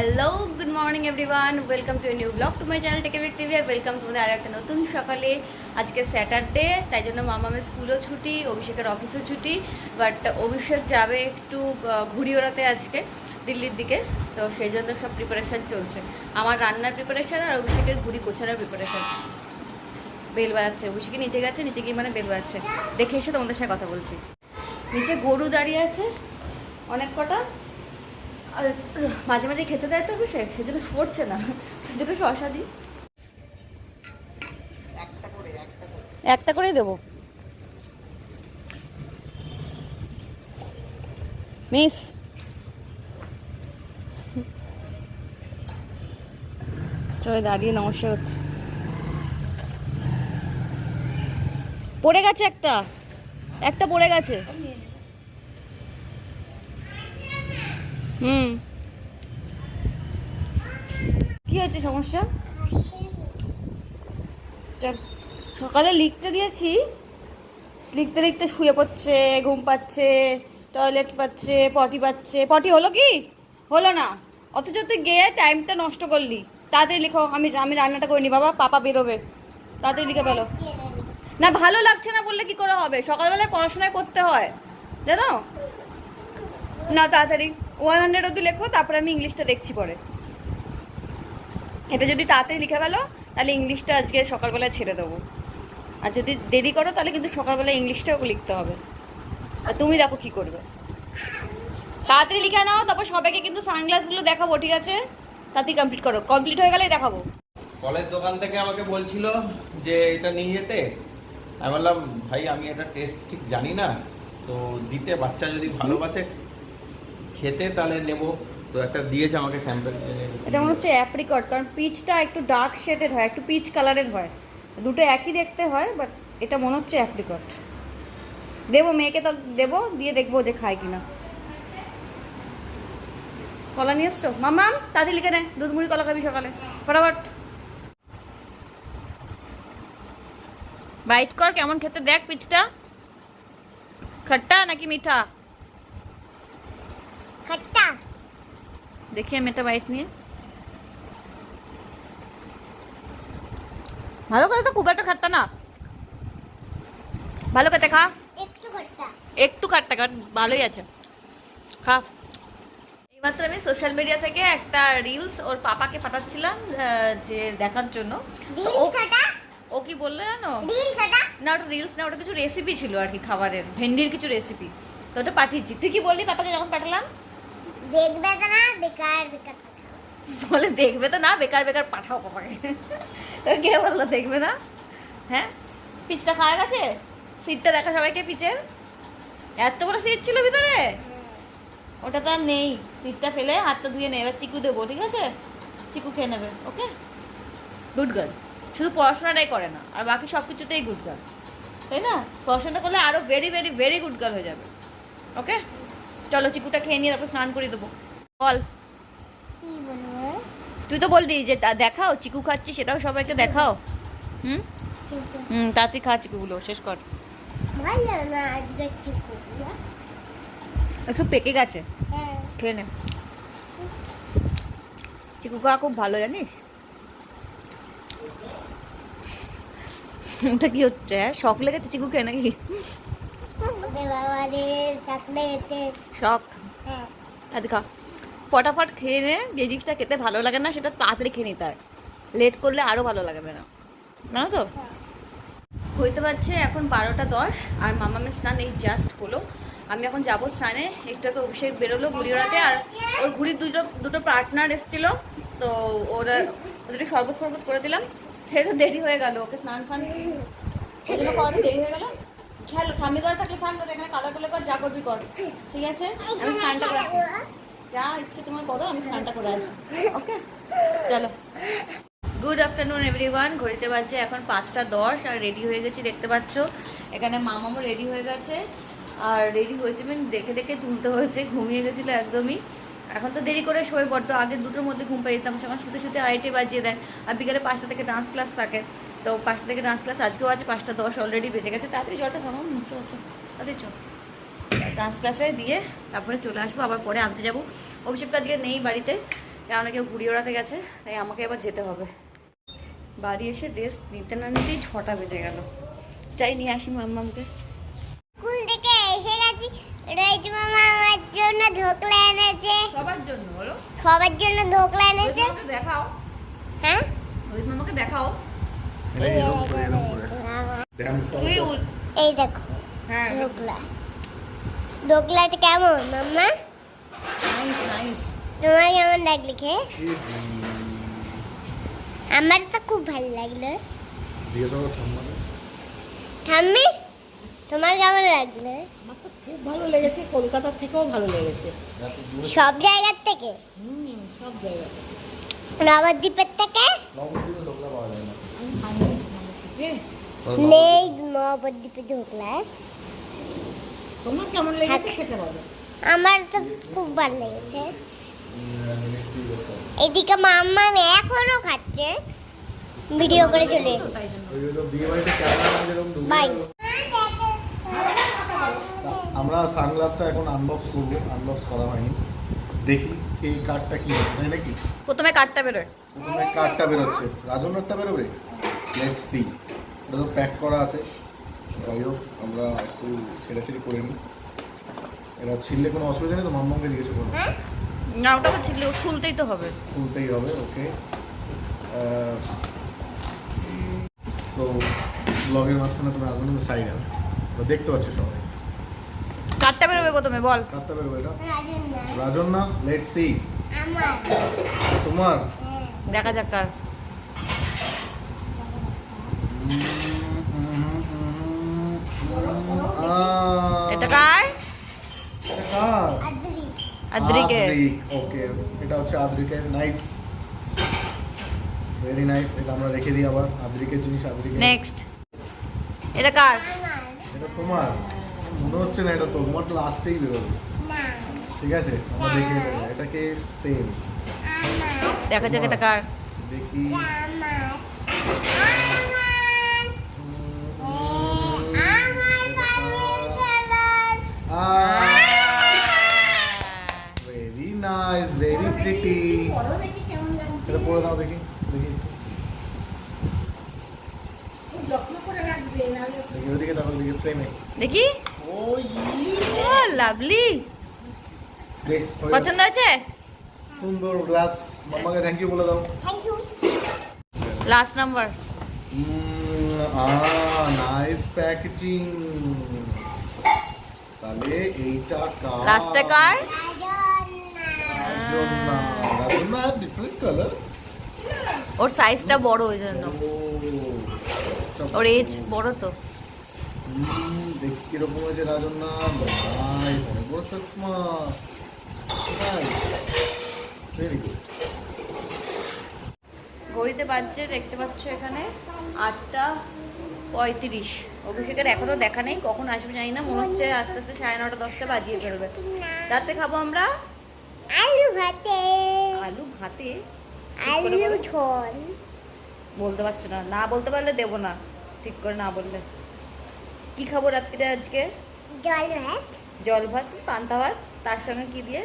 Hello good morning everyone welcome to new vlog to my channel take a break TV R welcome তোমাদের আর একটা নতুন সকালে। আজকে স্যাটারডে তাই জন্য মামামের স্কুলও ছুটি, অভিষেকের অফিসও ছুটি বাট অভিষেক যাবে একটু ঘুড়ি ওড়াতে আজকে, দিল্লির দিকে। তো সেই জন্য সব প্রিপারেশান চলছে। আমার রান্নার প্রিপারেশান আর অভিষেকের ঘুড়ি গোছানোর প্রিপারেশান বেল বাজাচ্ছে। অভিষেকে নিচে গেছে, নিচে গিয়ে মানে বেল বাজাচ্ছে। দেখে এসে তোমাদের সাথে কথা বলছি। নিচে গরু দাঁড়িয়ে আছে, অনেক কটা? আর মাঝে মাঝে খেতে দেয় তো অভিষেক, সেজন্য সরছে না। সেজন্য শশা দিই। একটা করেই দেবো। মিস। চলে দাঁড়িয়ে, নমস্কার হচ্ছে। পড়ে গেছে একটা। একটা পড়ে গেছে। হুম। কি হচ্ছে সমস্যা? সকালে লিখতে দিয়েছি। লিখতে লিখতে শুয়ে পড়ছে, ঘুম পাচ্ছে টয়লেট পাচ্ছে পটি পাচ্ছে। পটি হলো কি? হলো না। অথচ তুই গিয়ে টাইমটা নষ্ট করলি। তাড়াতাড়ি লিখো, আমি আমি রান্নাটা করে নি, বাবা, পাপা বেরোবে। তাড়াতাড়ি লিখে পেল না, ভালো লাগছে না বললে কি করে হবে? সকালবেলায় পড়াশোনায় করতে হয়। জানো? না, তাড়াতাড়ি। ওয়ান হান্ড্রেড অব্দি লেখো, তারপরে আমি ইংলিশটা দেখছি পরে। এটা যদি তাড়াতাড়ি লিখে ফেলো, তাহলে ইংলিশটা আজকে সকালবেলায় ছেড়ে দেবো। আর যদি দেরি করো, তাহলে কিন্তু সকালবেলা ইংলিশটাও লিখতে হবে। আর তুমি দেখো কি করবে। তাড়াতাড়ি লিখে নাও, তারপর সবাইকে কিন্তু সানগ্লাসগুলো দেখাবো, ঠিক আছে? তাতেই কমপ্লিট করো। কমপ্লিট হয়ে গেলেই দেখাবো। ফলের দোকান থেকে আমাকে বলছিল যে এটা নিয়ে যেতে। আমি বললাম, ভাই, আমি এটা টেস্ট ঠিক জানি না। তো দিতে, বাচ্চা যদি ভালোবাসে খেতে তাহলে নেব। তো একটা দিয়েছে আমাকে স্যাম্পল। এটা মনে হচ্ছে অ্যাপ্রিকট, কারণ পিচটা একটু ডার্ক শেডের হয়, একটু পিচ কালারের হয়। দুটো একই দেখতে হয় বাট এটা মনে হচ্ছে অ্যাপ্রিকট। দেবো, মেয়েকে তো দেবো, দিয়ে দেখব যে খায় কিনা। কলা নিয়ে এসছো? মামাম তাড়াতাড়ি লিখে নে, দুধ মুড়ি কলা খাবি সকালে। ফটাফট। বাইট কর, কেমন খেতে দেখ পিচটা। খট্টা নাকি মিঠা খট্টা দেখি আমি একটা বাইট নিয়ে ভালো করে তো খুব একটা খাট্টা না ভালো খেতে খা একটু খট্টা একটু খাট্টা কাট ভালোই আছে খা এইমাত্র আমি সোশ্যাল মিডিয়া থেকে একটা রিলস ওর পাপাকে পাঠাচ্ছিলাম যে দেখার জন্য। ও কি বলল জানো? না ওটা রিলস না ওটা কিছু রেসিপি ছিল আর কি খাবারের ভেন্ডির কিছু রেসিপি তো ওটা পাঠিয়েছি। তুই কি বললি পাপাকে যখন পাঠালাম? দেখবে তো না বেকার বেকার বলে দেখবে তো না বেকার বেকার পাঠাও পাপাকে তো কে বলল দেখবে না? হ্যাঁ? পিচটা খাওয়া গেছে? সিটটা দেখা সবাইকে পিচের? এত বড় সিট ছিল ভিতরে? ওটা তো আর নেই। সিটটা ফেলে হাতটা ধুয়ে নেই এবার চিকু দেবো ঠিক আছে? চিকু খেয়ে নেবে ওকে? গুড গার্ল শুধু পড়াশোনাটাই করে না আর বাকি সব কিছুতেই গুড গার্ল তাই না? পড়াশোনাটা করলে আরও very very very good girl হয়ে যাবে। ওকে? চলো চিকুটা খেয়ে নিয়ে তারপর স্নান করে দেবো। বল। তুই তো বললি যে দেখাও চিকু খাচ্ছি সেটাও সবাইকে দেখাও। হুম? হুম তাড়াতাড়ি খা চিকুগুলো শেষ কর। একটু পেকে গেছে। হ্যাঁ। খেয়ে নে। চিকু খাওয়া খুব ভালো জানিস? ওটা কি হচ্ছে হ্যাঁ? শখ লেগেছে চিকু খেয়ে নাকি ওরে বাবা রে থাকলে এতে শখ খা ফটাফট খেয়ে নে যে জিনিসটা খেতে ভালো লাগে না সেটা তাড়াতাড়ি খেয়ে নিতে হয় লেট করলে আরও ভালো লাগবে না না তো হইতে পারছে এখন বারোটা দশ আর মামামের স্নান এই জাস্ট হলো আমি এখন যাব স্নানে একটু আগে অভিষেক বেরোলো ঘুড়ি ওড়াতে আর ওর ঘুড়ির দুটো দুটো পার্টনার এসেছিল তো ওরা ওদের শরবত ফরবত করে দিলাম সে তো দেরি হয়ে গেল ওকে স্নান ফান ওই জন্য দেরি হয়ে গেল খেয়াল ঠাম্মি করে থাকলে থাকবে এখানে কাদা করলে কর, যা করবি কর। ঠিক আছে? আমি স্নানটা করে যা ইচ্ছে তোমার করো, আমি স্নানটা করে আসি। ওকে? চলো। গুড আফটারনুন এভরিওয়ান ঘড়িতে বাজছে এখন পাঁচটা দশ, আর রেডি হয়ে গেছি, দেখতে পাচ্ছ? এখানে মামামও রেডি হয়ে গেছে। আর রেডি হয়েছে মানে দেখে দেখে তুলতে হয়েছে, ঘুমিয়ে গেছিল একদমই। এখন তো দেরি করে শোয় বড্ড, আগে দুটোর মধ্যে ঘুম পাই যেতাম সেখানে শুতে শুতে আড়াইটে বাজিয়ে দেয়। আর বিকেলে পাঁচটা থেকে ডান্স ক্লাস থাকে। তো পাঁচটা থেকে ডান্স ক্লাস আজকেও আছে পাঁচটা দশ অলরেডি বেজে গেছে। তাড়াতাড়ি জলটা থামাম চল চল তাড়াতাড়ি চল। ডান্স ক্লাসে দিয়ে তারপরে চলে আসব আবার পরে আনতে যাব। অভিষেক আজকে নেই বাড়িতে কেন কেউ ঘুড়ি ওড়াতে গেছে তাই আমাকে এবার যেতে হবে। বাড়ি এসে রেস্ট নিতে না নিতেই ছটা বেজে গেল। যাই নিয়ে আসি মাম্মামকে। স্কুল থেকে এসে গেছি। রোহিত মামা আমার জন্য ধোকলা এনেছে। সবার জন্য বলো। সবার জন্য ধোকলা এনেছে। দেখাও। হ্যাঁ? রোহিত মামাকে দেখাও। এই দেখো হ্যাঁ কেমন মাম্মা? তোমার কেমন লাগল খেয়ে? আমার তো খুব ভালো লাগল। ঠাম্মি তোমার কেমন লাগল? আমার তো খুব ভালো লেগেছে কলকাতা থেকেও ভালো লেগেছে সব জায়গার থেকে? হুম সব জায়গাতে নবদ্বীপের থেকে? নেই নবদ্বীপে তোমার কেমন লেগেছে? সেটা বলো। আমার তো খুব ভালো লেগেছে। এদিকে মাম্মা এখনও খাচ্ছে। ভিডিও করে চলে বাই আমরা সানগ্লাসটা এখন আনবক্স করব। আনবক্স করা হয়নি। দেখি এই কার্ডটা কি হচ্ছে নাকি? প্রথমে কাঠটা বেরোয়। প্রথমে কার্ডটা বেরোচ্ছে। রাজনারটা বেরোবে? লেটস সি এটা তো প্যাক করা আছে। যাই হোক আমরা একটু ছেড়াছেড়ি করে নিই। এটা ছিললে কোনো অসুবিধা নেই তো? মাম্মাকে জিজ্ঞেস করব হ্যাঁ? না ওটা হচ্ছে খুলতেই তো হবে। খুলতেই হবে ওকে তো ব্লগের মাঝখানে তুমি আসবে না সাইড হবে তো দেখতে পাচ্ছ সবাই। কাঠটা বেরোবে প্রথমে বল। কার্ডটা বেরোবে এটা? রাজন না রাজন লেট সি আমার। তোমার? হ্যাঁ। দেখা যাক কার। এটা কার? ওকে এটা হচ্ছে আদ্রিকের। নাইস ভেরি নাইস এটা আমরা রেখে দিই আবার। আদ্রিকের জিনিস আদ্রিকে নেক্সট এটা কার? এটা তোমার। মনে হচ্ছে না এটা তোমার লাস্টেই বেরোবে। ঠিক আছে? আমরা দেখে নেব। এটাকে সেম দেখা যাক এটা কার। দেখি। দেখি ওদিকে ফ্রেমে দেখি। ও ও লাভলি। পছন্দ আছে সুন্দর গ্লাস মাম্মাকে থ্যাংক ইউ বলে দাও। Thank you last number nice packaging তাহলে এইটা কার? লাস্টে কার? রাজন্না। ডিফারেন্ট কালার ওর সাইজটা বড় ওই জন্য। ওর এজ বড় তো। দেখি কীরকম হয়েছে রাজন্না নাইস অনেক বড় চশমা ভেরি গুড ঘড়িতে বাজছে দেখতে পাচ্ছ এখানে আটটা পঁয়ত্রিশ। অভিষেকের এখনও দেখা নেই কখন আসবে জানি না। মনে হচ্ছে আস্তে আস্তে সাড়ে নটা দশটা বাজিয়ে ফেলবে রাতে খাব আমরা? আলু ভাতে। আলু ভাতে? ঠিক আলু ঝোল। বলতে পারছ না। না বলতে পারলে দেবো না। ঠিক করে না বললে। কি খাব রাত্রিরে আজকে? জল ভাত। জল ভাত পান্তা ভাত তার সঙ্গে কি দিয়ে?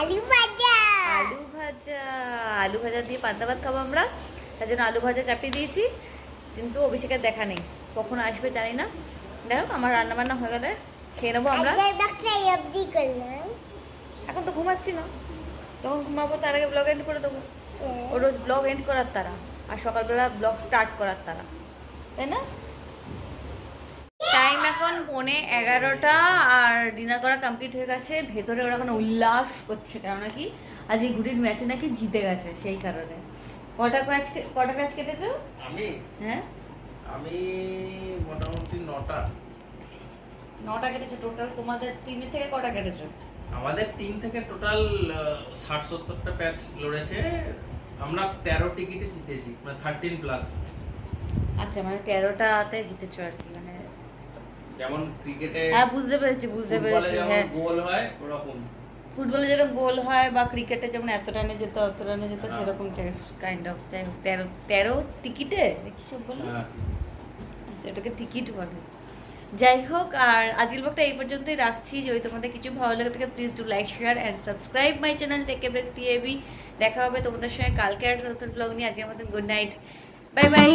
আলু ভাজা। আলু ভাজা। আলু ভাজা দিয়ে পান্তা ভাত খাব আমরা। তার জন্য আলু ভাজা চাপিয়ে দিয়েছি। কিন্তু অভিষেকের দেখা নেই। কখন আসবে জানি না। দেখো আমার রান্না বান্না হয়ে গেলে খেয়ে নেব আমরা। এখন তো ঘুমাচ্ছি না। তখন ঘুমাবো তার আগে ব্লগ এন্ড করে দেবো। ও রোজ ব্লগ এন্ড করার তারা। আর সকালবেলা ব্লগ স্টার্ট করার তারা। তাই না? টাইম এখন পৌনে এগারোটা আর ডিনার করা কমপ্লিট হয়ে গেছে। ভেতরে ওরা এখন উল্লাস করছে কেননা কি? আজ এই ঘুড়ির ম্যাচে নাকি জিতে গেছে সেই কারণে। কটা ম্যাচ কটা ম্যাচ কেটেছো? আমি? হ্যাঁ? আমি মোটামুটি নটা। নটা কেটেছো টোটাল তোমাদের টিমের থেকে কটা কেটেছো? আমাদের টিম থেকে টোটাল ষাট সত্তরটা প্যাচ লড়েছে। আমরা তেরো টিকিটে জিতেছি মানে থার্টিন প্লাস আচ্ছা মানে তেরোটাতে জিতেছো আর কি মানে যেমন ক্রিকেটে হ্যাঁ বুঝতে পেরেছি বুঝতে পেরেছি হ্যাঁ। গোল হয় ওরকম। ফুটবলে যেরকম গোল হয় বা ক্রিকেটে যেমন এত রানে যেত অত রানে যেত হ্যাঁ। সেরকম কাইন্ড অফ যাই হোক তেরো তেরো টিকিটে কি সব বলে। হ্যাঁ। আচ্ছা ওটাকে টিকিট বলে। যাই হোক আর আজকের ব্লগটা এই পর্যন্তই রাখছি। যদি তোমাদের কিছু ভালো লাগে থাকে please do like share and subscribe my channel take break TAB দেখা হবে তোমাদের সঙ্গে কালকে একটা নতুন ব্লগ নিয়ে। আজকের মতন গুড নাইট বাই বাই